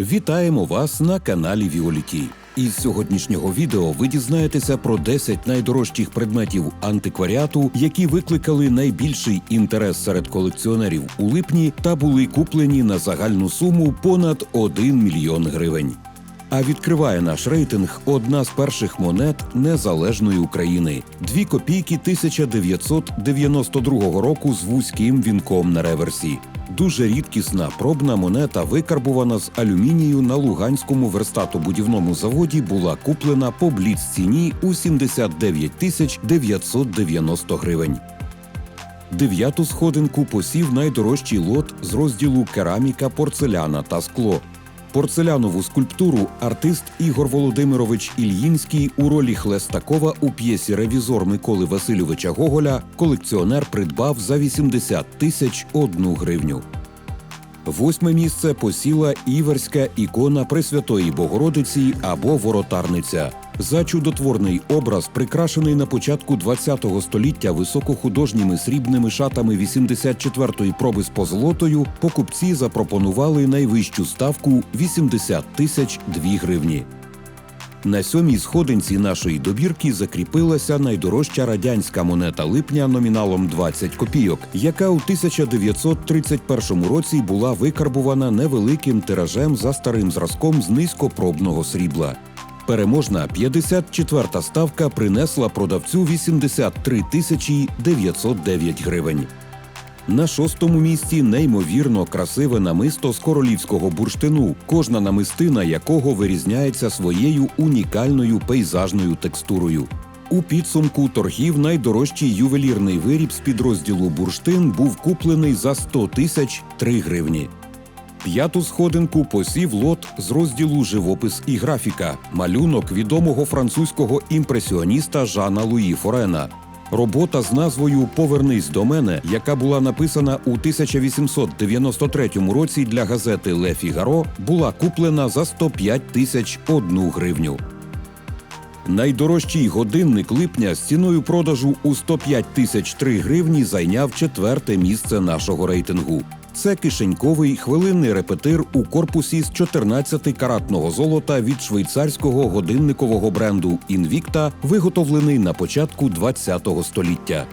Вітаємо вас на каналі Віоліті. Із сьогоднішнього відео ви дізнаєтеся про 10 найдорожчих предметів антикваріату, які викликали найбільший інтерес серед колекціонерів у липні та були куплені на загальну суму понад 1 мільйон гривень. А відкриває наш рейтинг одна з перших монет незалежної України дві копійки 1992 року з вузьким вінком на реверсі. Дуже рідкісна пробна монета, викарбувана з алюмінію на Луганському верстатобудівному заводі, була куплена по бліц-ціні у 79 тисяч 990 гривень. Дев'яту сходинку посів найдорожчий лот з розділу кераміка, порцеляна та скло. Порцелянову скульптуру артист Ігор Володимирович Ільїнський у ролі Хлестакова у п'єсі Ревізор Миколи Васильовича Гоголя колекціонер придбав за 80 тисяч одну гривню. Восьме місце посіла іверська ікона Пресвятої Богородиці або Воротарниця. За чудотворний образ, прикрашений на початку ХХ століття високохудожніми срібними шатами 84-ї проби з позолотою, покупці запропонували найвищу ставку 80 тисяч 2 гривні. На сьомій сходинці нашої добірки закріпилася найдорожча радянська монета липня номіналом 20 копійок, яка у 1931 році була викарбувана невеликим тиражем за старим зразком з низькопробного срібла. Переможна 54-та ставка принесла продавцю 83 тисячі 909 гривень. На шостому місці неймовірно красиве намисто з королівського бурштину, кожна намистина якого вирізняється своєю унікальною пейзажною текстурою. У підсумку торгів найдорожчий ювелірний виріб з підрозділу бурштин був куплений за 100 тисяч 3 гривні. П'яту сходинку посів лот з розділу живопис і графіка, малюнок відомого французького імпресіоніста Жана Луї Форена. Робота з назвою Повернись до мене, яка була написана у 1893 році для газети Ле Фігаро, була куплена за 105 тисяч одну гривню. Найдорожчий годинник липня з ціною продажу у 105 тисяч 3 гривні зайняв четверте місце нашого рейтингу. Це кишеньковий хвилинний репетир у корпусі з 14-каратного золота від швейцарського годинникового бренду Invicta, виготовлений на початку ХХ століття.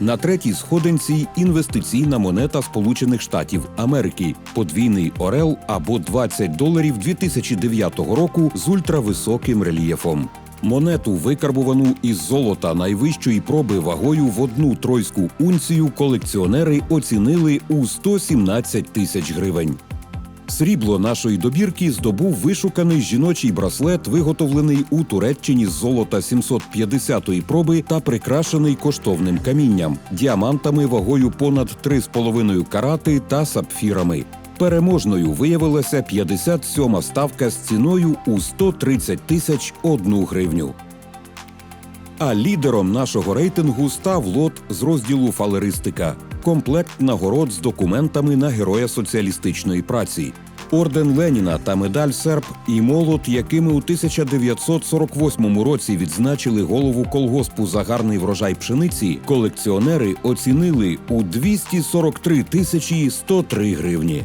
На третій сходинці інвестиційна монета Сполучених Штатів Америки, подвійний орел або 20 доларів 2009 року з ультрависоким рельєфом. Монету, викарбувану із золота найвищої проби вагою в одну тройську унцію, колекціонери оцінили у 117 тисяч гривень. Срібло нашої добірки здобув вишуканий жіночий браслет, виготовлений у Туреччині з золота 750-ї проби та прикрашений коштовним камінням, діамантами вагою понад 3,5 карати та сапфірами. Переможною виявилася 57-ма ставка з ціною у 130 тисяч одну гривню. А лідером нашого рейтингу став лот з розділу фалеристика, комплект нагород з документами на героя соціалістичної праці, орден Леніна та медаль серб і молот, якими у 1948 році відзначили голову колгоспу за гарний врожай пшениці. Колекціонери оцінили у 243 тисячі 103 гривні.